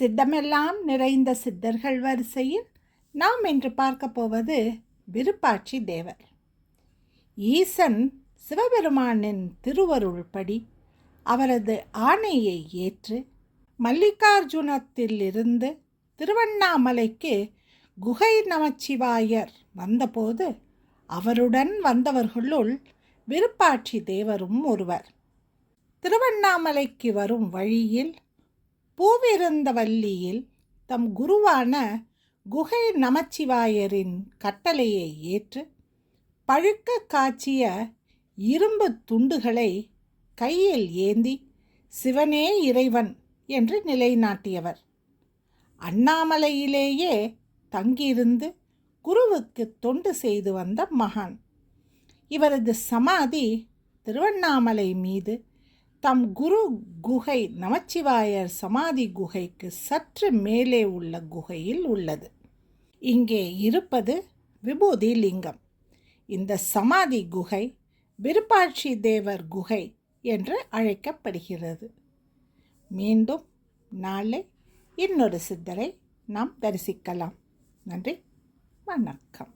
சித்தமெல்லாம் நிறைந்த சித்தர்கள் வரிசையில் நாம் இன்று பார்க்க போவது விருப்பாட்சி தேவர். ஈசன் சிவபெருமானின் திருவருள்படி அவரது ஆணையை ஏற்று மல்லிகார்ஜுனத்திலிருந்து திருவண்ணாமலைக்கு குகை நமச்சிவாயர் வந்தபோது அவருடன் வந்தவர்களுள் விருப்பாட்சி தேவரும் ஒருவர். திருவண்ணாமலைக்கு வரும் வழியில் பூவிருந்தவல்லியில் தம் குருவான குகை நமச்சிவாயரின் கட்டளையை ஏற்று பழுக்க காய்ச்சிய இரும்பு துண்டுகளை கையில் ஏந்தி சிவனே இறைவன் என்று நிலைநாட்டியவர். அண்ணாமலையிலேயே தங்கியிருந்து குருவுக்கு தொண்டு செய்து வந்த மகான். இவரது சமாதி திருவண்ணாமலை மீது தம் குரு குகை நமச்சிவாயர் சமாதி குகைக்கு சற்று மேலே உள்ள குகையில் உள்ளது. இங்கே இருப்பது விபூதி லிங்கம் இந்த சமாதி குகை விருப்பாட்சி தேவர் குகை என்று அழைக்கப்படுகிறது. மீண்டும் நாளை இன்னொரு சித்தரை நாம் தரிசிக்கலாம். நன்றி வணக்கம்.